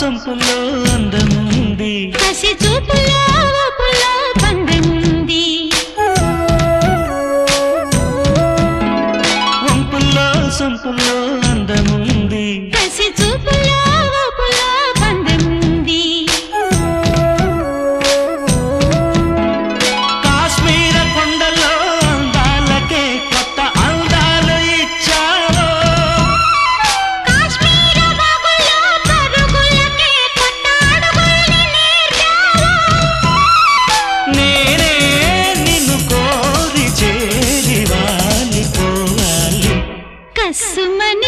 సొంపులో అందముంది. కసి సొంపులో असमन